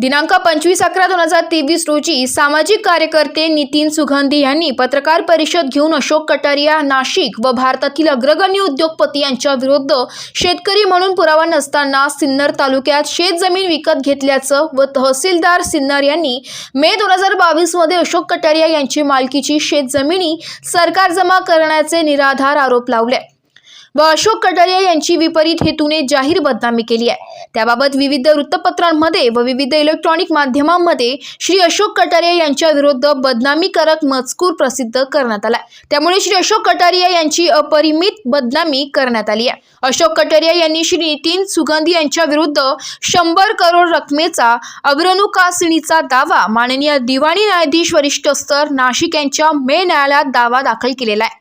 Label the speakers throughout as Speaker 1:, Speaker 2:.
Speaker 1: दिनांक पंचवीस अकरा दोन हजार तेवीस रोजी सामाजिक कार्यकर्ते नितीन सुगंधी यांनी पत्रकार परिषद घेऊन अशोक कटारिया नाशिक व भारतातील अग्रगण्य उद्योगपती यांच्या विरुद्ध शेतकरी म्हणून पुरावा नसताना सिन्नर तालुक्यात शेतजमीन विकत घेतल्याचं व तहसीलदार सिन्नर यांनी मे दोन हजार बावीसमध्ये अशोक कटारिया यांची मालकीची शेतजमिनी सरकार जमा करण्याचे निराधार आरोप लावले. व अशोक कटारिया यांची विपरीत हेतूने जाहीर बदनामी केली आहे. त्याबाबत विविध वृत्तपत्रांमध्ये व विविध इलेक्ट्रॉनिक माध्यमांमध्ये श्री अशोक कटारिया यांच्या विरुद्ध बदनामीकारक मजकूर प्रसिद्ध करण्यात आला त्यामुळे श्री अशोक कटारिया यांची अपरिमित बदनामी करण्यात आली आहे. अशोक कटारिया यांनी श्री नितीन सुगंधी यांच्या विरुद्ध शंभर करोड रकमेचा अग्रनुकासणीचा दावा माननीय दिवाणी न्यायाधीश वरिष्ठ स्तर नाशिक यांच्या मे न्यायालयात दावा दाखल केलेला आहे.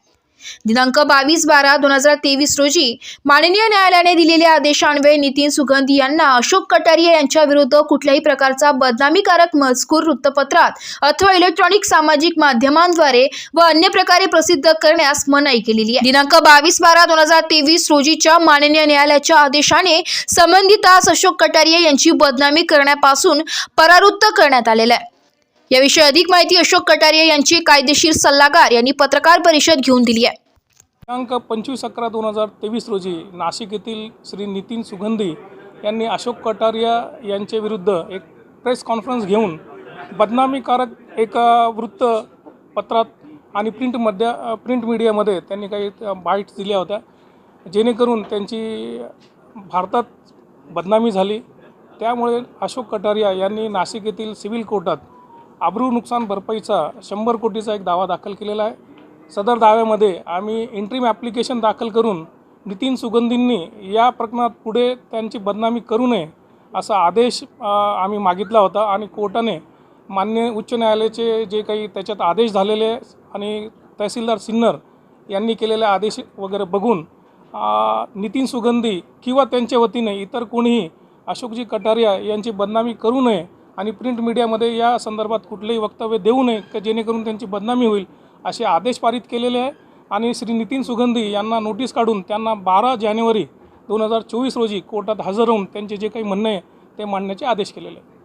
Speaker 1: दिनांक बावीस बारा दोन हजार तेवीस रोजी माननीय न्यायालयाने दिलेल्या आदेशान्वये नितीन सुगंधी यांना अशोक कटारिया यांच्या विरुद्ध कुठल्याही प्रकारचा बदनामीकारक मजकूर वृत्तपत्रात अथवा इलेक्ट्रॉनिक सामाजिक माध्यमांद्वारे व अन्य प्रकारे प्रसिद्ध करण्यास मनाई केलेली आहे. दिनांक बावीस बारा दोन हजार तेवीस रोजीच्या माननीय न्यायालयाच्या आदेशाने संबंधितास अशोक कटारिया यांची बदनामी करण्यापासून परावृत्त करण्यात आलेलं आहे. याविषयी अधिक माहिती अशोक कटारिया यांचे कायदेशीर सल्लागार यांनी पत्रकार परिषद घेऊन दिली आहे.
Speaker 2: दिनांक पंचवीस अकरा दोन हजार तेवीस रोजी नाशिक येथील श्री नितीन सुगंधी यांनी अशोक कटारिया यांच्या विरुद्ध एक प्रेस कॉन्फरन्स घेऊन बदनामीकारक एक वृत्तपत्रात आणि प्रिंटमध्ये प्रिंट मीडियामध्ये त्यांनी काही बाईट्स दिल्या होत्या. जेणेकरून त्यांची भारतात बदनामी झाली. त्यामुळे अशोक कटारिया यांनी नाशिक येथील सिव्हिल कोर्टात आबरू नुकसान भरपाईचा शंभर कोटीचा एक दावा दाखल केलेला आहे. सदर दाव्यामध्ये आम्ही इंट्रीम ॲप्लिकेशन दाखल करून नितीन सुगंधींनी या प्रकरणात पुढे त्यांची बदनामी करू नये असा आदेश आम्ही मागितला होता आणि कोर्टाने मान्य उच्च न्यायालयाचे जे काही त्याच्यात आदेश झालेले आणि तहसीलदार सिन्नर यांनी केलेले आदेश वगैरे बघून नितीन सुगंधी किंवा त्यांच्या वतीने इतर कोणीही अशोकजी कटारिया यांची बदनामी करू नये आणि प्रिंट मीडियामध्ये या संदर्भात कुठलेही वक्तव्य देऊ नये का जेणेकरून त्यांची बदनामी होईल असे आदेश पारित केलेले आहे. आणि श्री नितीन सुगंधी यांना नोटीस काढून त्यांना बारा जानेवारी दोन हजार चोवीस रोजी कोर्टात हजर होऊन त्यांचे जे काही म्हणणे आहे ते मांडण्याचे आदेश केलेले आहे